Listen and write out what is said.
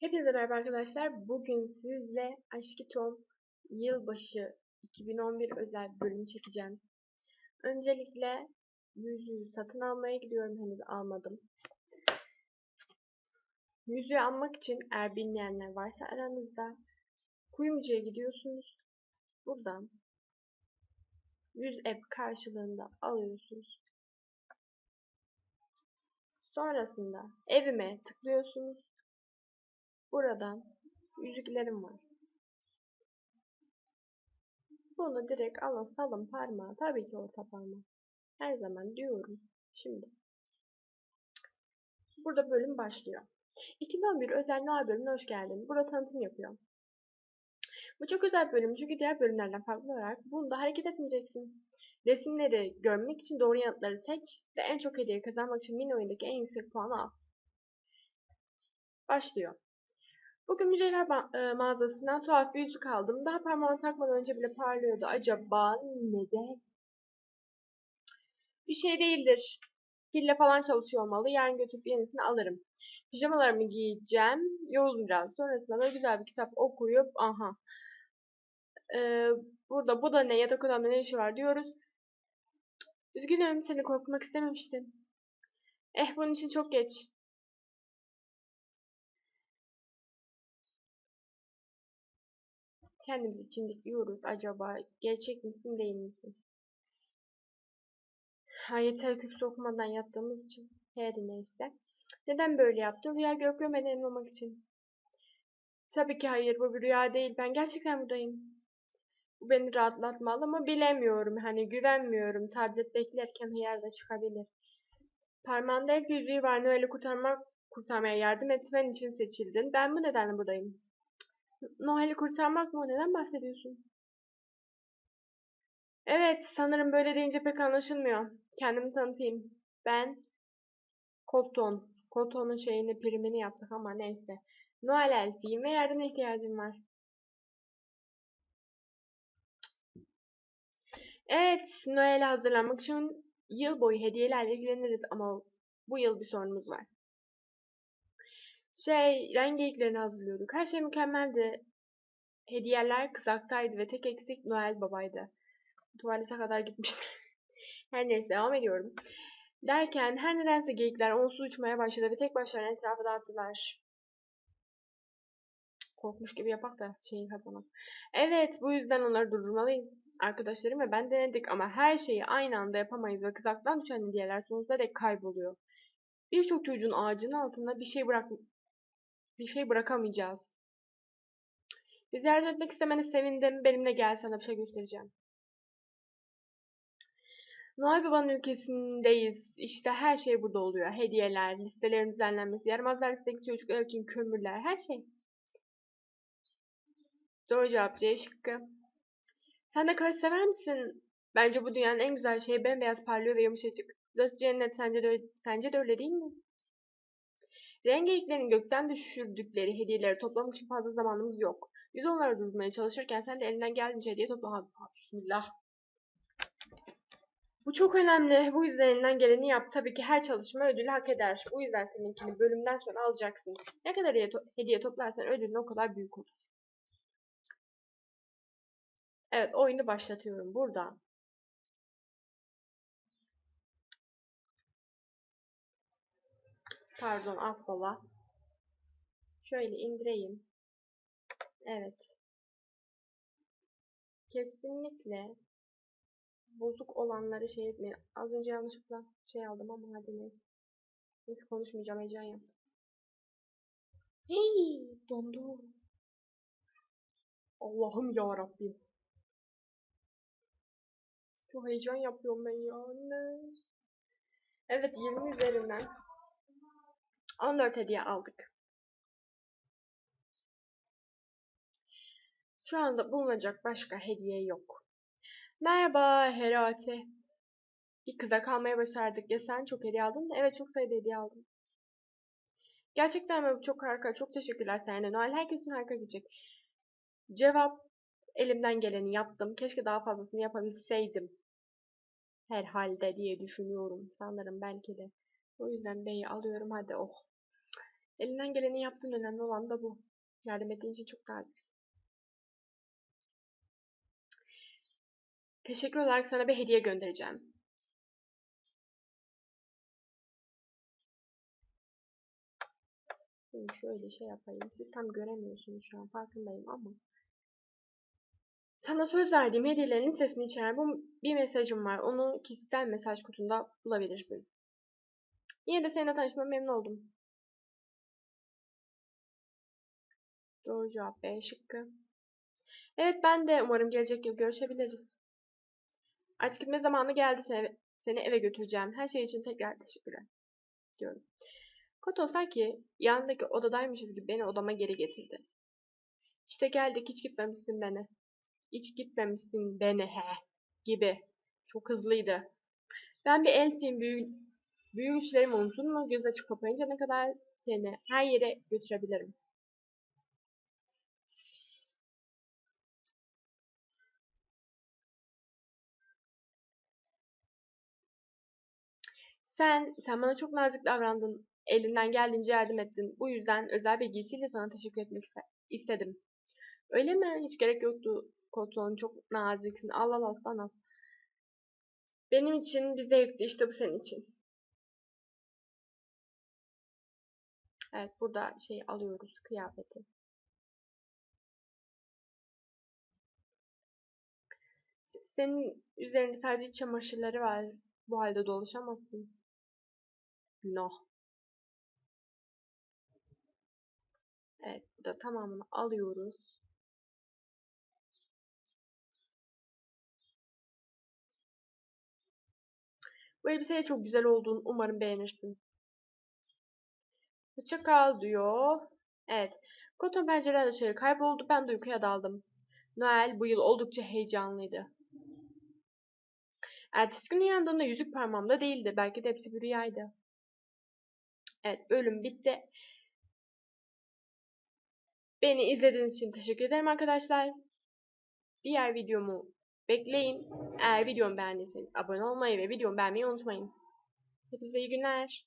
Hepinize merhaba arkadaşlar. Bugün sizle Aşkı Tom yılbaşı 2011 özel bölüm çekeceğim. Öncelikle yüzüğü satın almaya gidiyorum. Henüz almadım. Yüzüğü almak için eğer bilmeyenler varsa aranızda kuyumcuya gidiyorsunuz. Buradan 100 app karşılığında alıyorsunuz. Sonrasında evime tıklıyorsunuz Buradan yüzüklerim var. Bunu direkt alın salın parmağı. Tabii ki orta parmağı. Her zaman diyorum. Şimdi. Burada bölüm başlıyor. 2011 özel Noel bölümüne hoş geldin. Burada tanıtım yapıyor. Bu çok özel bölüm çünkü diğer bölümlerden farklı olarak bunda hareket etmeyeceksin. Resimleri görmek için doğru yanıtları seç ve en çok hediye kazanmak için mini oyundaki en yüksek puanı al. Başlıyor. Bugün mücevher e, mağazasından tuhaf bir yüzük aldım. Daha parmağımı takmadan önce bile parlıyordu. Acaba neden? Bir şey değildir. Pille falan çalışıyor olmalı. Yarın götürüp yenisini alırım. Pijamalarımı giyeceğim. Yoruldum biraz. Sonrasında da güzel bir kitap okuyup aha. Ee, burada bu da ne yatak odamda ne işi var diyoruz. Üzgünüm seni korkutmak istememiştim. Eh bunun için çok geç. Kendimizi için diyoruz acaba gerçek misin değil misin? Ayetel kürsü okumadan yattığımız için her neyse. Neden böyle yaptım? Rüya görüp görmeden olmak için. Tabii ki hayır bu bir rüya değil. Ben gerçekten buradayım. Bu beni rahatlatmalı ama bilemiyorum. Hani güvenmiyorum. Tablet beklerken hıyar da çıkabilir. Parmağında el yüzüğü var. Noel'i kurtarmak, kurtarmaya yardım etmen için seçildin. Ben bu nedenle buradayım. Noel'i kurtarmak mı? Neden bahsediyorsun? Evet, sanırım böyle deyince pek anlaşılmıyor. Kendimi tanıtayım. Ben Cotton. Cotton'un şeyini, primini yaptık ama neyse. Noel elfiyim ve yardıma ihtiyacım var. Evet, Noel'e hazırlanmak için yıl boyu hediyelerle ilgileniriz ama bu yıl bir sorunumuz var. Şey, renk geyiklerini hazırlıyorduk. Her şey mükemmeldi. Hediyeler kızaktaydı ve tek eksik Noel babaydı. Tuvalete kadar gitmişti. her neyse devam ediyorum. Derken her nedense geyikler onsuz uçmaya başladı ve tek başlarına etrafı dağıttılar. Korkmuş gibi yapak da şeyi kazanalım. Evet bu yüzden onları durdurmalıyız. Arkadaşlarım ve ben denedik ama her şeyi aynı anda yapamayız ve kızaktan düşen hediyeler sonsuza dek kayboluyor. Birçok çocuğun ağacının altında bir şey bırak bir şey bırakamayacağız. Bizi yardım etmek istemeni sevindim. Benimle gel sana bir şey göstereceğim. Noel Baba'nın ülkesindeyiz. İşte her şey burada oluyor. Hediyeler, listelerin düzenlenmesi, yaramazlar listedeki çocuklar için kömürler, her şey. Doğru cevap C şıkkı. Sen de karı sever misin? Bence bu dünyanın en güzel şeyi bembeyaz parlıyor ve yumuşacık. Burası cennet sence de, sence de öyle değil mi? Rengeyiklerin gökten düşürdükleri hediyeleri toplamak için fazla zamanımız yok. Biz onları durdurmaya çalışırken sen de elinden geldiğince hediye topla. Bismillah. Bu çok önemli. Bu yüzden elinden geleni yap. Tabii ki her çalışma ödülü hak eder. Bu yüzden seninkini bölümden sonra alacaksın. Ne kadar hediye toplarsan ödülün o kadar büyük olur. Evet oyunu başlatıyorum. Burada Pardon affola. Şöyle indireyim. Evet. Kesinlikle bozuk olanları şey etmeyin. Az önce yanlışlıkla şey aldım ama hadi neyse. Neyse konuşmayacağım heyecan yaptım. Hey, dondu. Allah'ım ya Rabbim. Çok heyecan yapıyorum ben ya. Evet 20 üzerinden 14 hediye aldık. Şu anda bulunacak başka hediye yok. Merhaba Herate. Bir kıza kalmaya başardık. Ya sen çok hediye aldın mı? Evet çok sayıda hediye aldım. Gerçekten mi? Çok harika. Çok teşekkürler Sende. Noel herkesin harika gidecek. Cevap elimden geleni yaptım. Keşke daha fazlasını yapabilseydim. Herhalde diye düşünüyorum. Sanırım belki de. O yüzden B'yi alıyorum. Hadi oh. Elinden geleni yaptın. Önemli olan da bu. Yardım ettiğin için çok naziksin. Teşekkür olarak sana bir hediye göndereceğim. Şimdi şöyle şey yapayım. Siz tam göremiyorsunuz şu an farkındayım ama. Sana söz verdiğim hediyelerin sesini içeren bir mesajım var. Onu kişisel mesaj kutunda bulabilirsin. Yine de seninle tanıştığıma memnun oldum. Doğru cevap B şıkkı. Evet ben de umarım gelecek yıl görüşebiliriz. Artık gitme zamanı geldi seni, seni eve götüreceğim. Her şey için tekrar teşekkürler diyorum. Koto sanki yanındaki odadaymışız gibi beni odama geri getirdi. İşte geldik hiç gitmemişsin beni. Hiç gitmemişsin beni he gibi. Çok hızlıydı. Ben bir elfim büyü, büyü güçlerimi unuttun mu? Göz açıp kapayınca ne kadar seni her yere götürebilirim. Sen, sen bana çok nazik davrandın. Elinden geldiğince yardım ettin. Bu yüzden özel bir giysiyle sana teşekkür etmek istedim. Öyle mi? Hiç gerek yoktu. Koton çok naziksin. Al al al al. Benim için bir zevkti. İşte bu senin için. Evet burada şey alıyoruz kıyafeti. Senin üzerinde sadece çamaşırları var. Bu halde dolaşamazsın. Günah. Evet burada tamamını alıyoruz. Bu elbiseye çok güzel olduğunu umarım beğenirsin. Hoşça kal diyor. Evet. Koton pencereler dışarı kayboldu. Ben de uykuya daldım. Noel bu yıl oldukça heyecanlıydı. Ertesi gün uyandığımda yüzük parmağımda değildi. Belki de hepsi bir rüyaydı. Evet bölüm bitti. Beni izlediğiniz için teşekkür ederim arkadaşlar. Diğer videomu bekleyin. Eğer videomu beğendiyseniz abone olmayı ve videomu beğenmeyi unutmayın. Hepinize iyi günler.